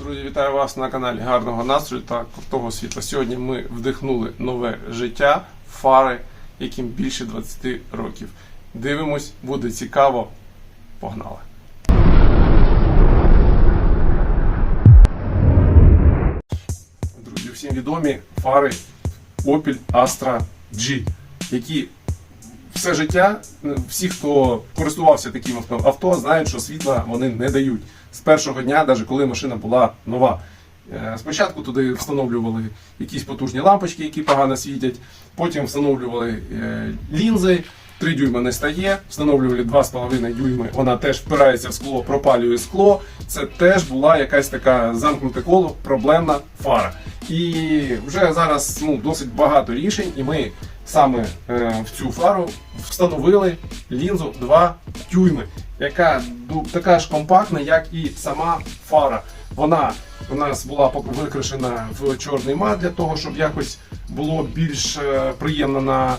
Друзі, вітаю вас на каналі Гарного настрою та крутого світла. Сьогодні ми вдихнули нове життя фари, яким більше 20 років. Дивимось, буде цікаво. Погнали! Друзі, всім відомі фари Opel Astra G, які все життя, всі, хто користувався таким авто, знають, що світла вони не дають. З першого дня, навіть коли машина була нова. Е, Спочатку туди встановлювали якісь потужні лампочки, які погано світять. Потім встановлювали е, лінзи, 3 дюйма не стає, встановлювали 2,5 дюйми, вона теж впирається в скло, пропалює скло. Це теж була якась така замкнуте коло, проблемна фара. І вже зараз ну, досить багато рішень, і ми саме е, в цю фару встановили лінзу 2 дюйми, яка така ж компактна, як і сама фара. Вона у нас була викрашена в чорний мат для того, щоб якось було більш е, приємно на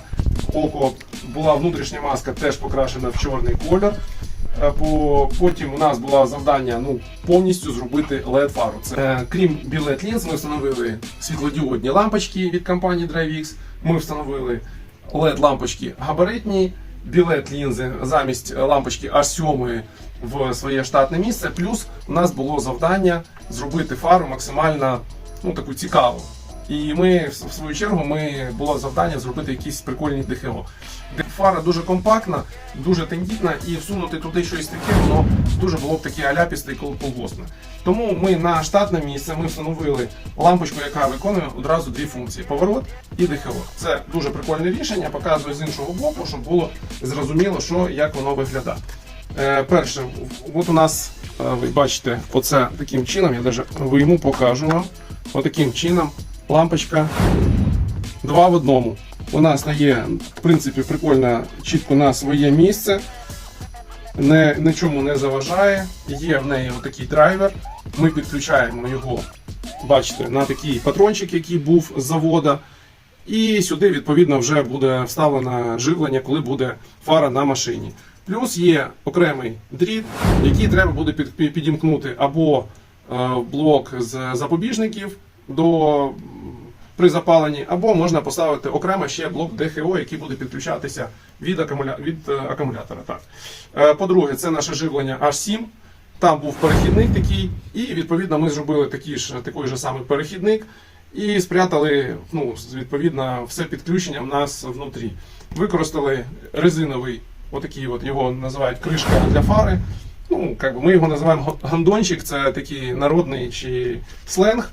око. Була внутрішня маска теж покрашена в чорний колір. Е, Потім у нас було завдання ну, повністю зробити LED фару. Це, е, крім білет лінз, ми встановили світлодіодні лампочки від компанії DriveX. Ми встановили LED лампочки габаритні, білет лінзи замість лампочки А7 в своє штатне місце. Плюс у нас було завдання зробити фару максимально ну, таку цікаву. І ми в свою чергу ми було завдання зробити якісь прикольні ДХО. Фара дуже компактна, дуже тендітна, і всунути туди щось таке, воно дуже було б таке аляпісте і кол- колгоспне. Тому ми на штатне місце ми встановили лампочку, яка виконує одразу дві функції: поворот і ДХО. Це дуже прикольне рішення, показую з іншого боку, щоб було зрозуміло, що як воно виглядає. Е, перше, от у нас, е, ви бачите, оце таким чином, я навіть вийму, покажу вам. Отаким чином лампочка два в одному. Вона стає, в принципі, прикольно чітко на своє місце. Не, нічому не заважає. Є в неї отакий драйвер. Ми підключаємо його, бачите, на такий патрончик, який був з завода. І сюди, відповідно, вже буде вставлено живлення, коли буде фара на машині. Плюс є окремий дріт, який треба буде під- під- підімкнути або е, блок з запобіжників до при запаленні, або можна поставити окремо ще блок ДХО, який буде підключатися від, акумуля... від е, акумулятора. Так. Е, По-друге, це наше живлення H7. Там був перехідник такий, і відповідно ми зробили такий ж, такий же самий перехідник і спрятали ну, відповідно все підключення в нас внутрі. Використали резиновий, отакий от його називають кришка для фари. Ну, как би ми його називаємо гандончик, це такий народний чи сленг.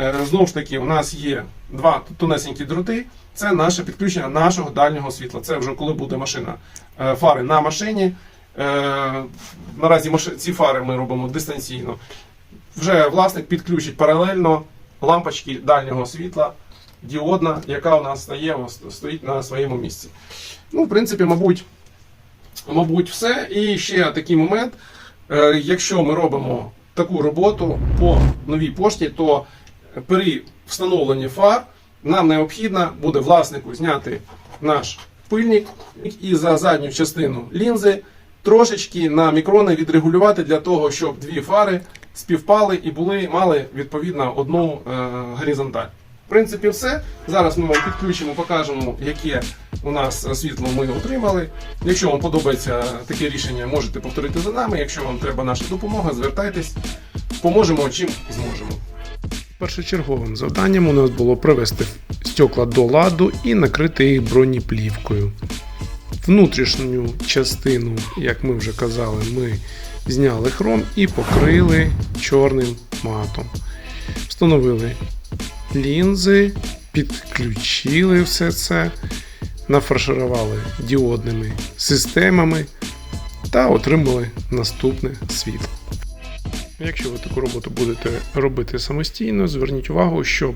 Е, Знову ж таки, у нас є два тонесенькі дроти. Це наше підключення нашого дальнього світла. Це вже коли буде машина. Е, Фари на машині. Е, Наразі ці фари ми робимо дистанційно. Вже власник підключить паралельно лампочки дальнього світла, діодна, яка у нас стає, стоїть на своєму місці. Ну, в принципі, мабуть, мабуть, все. І ще такий момент. Якщо ми робимо таку роботу по новій пошті, то при встановленні фар нам необхідно буде власнику зняти наш пильник і за задню частину лінзи трошечки на мікрони відрегулювати для того, щоб дві фари співпали і були, мали відповідно одну е, горизонталь. В принципі, все. Зараз ми вам підключимо, покажемо, яке у нас світло ми отримали. Якщо вам подобається таке рішення, можете повторити за нами. Якщо вам треба наша допомога, звертайтесь, поможемо чим зможемо. Першочерговим завданням у нас було привести стекла до ладу і накрити їх бронеплівкою. Внутрішню частину, як ми вже казали, ми зняли хром і покрили чорним матом. Встановили лінзи, підключили все це, нафарширували діодними системами та отримали наступне світло. Якщо ви таку роботу будете робити самостійно, зверніть увагу, щоб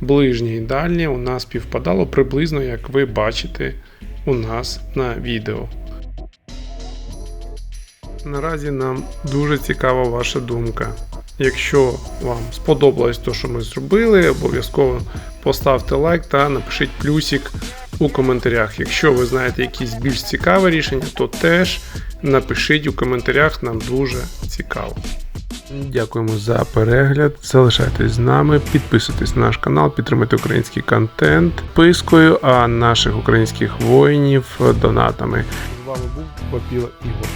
ближнє і дальнє у нас співпадало приблизно, як ви бачите у нас на відео. Наразі нам дуже цікава ваша думка. Якщо вам сподобалось те, що ми зробили, обов'язково поставте лайк та напишіть плюсик у коментарях. Якщо ви знаєте якісь більш цікаве рішення, то теж напишіть у коментарях, нам дуже цікаво. Дякуємо за перегляд. Залишайтесь з нами, підписуйтесь на наш канал, підтримайте український контент пискою, а наших українських воїнів донатами. З вами був Папіла Ігор.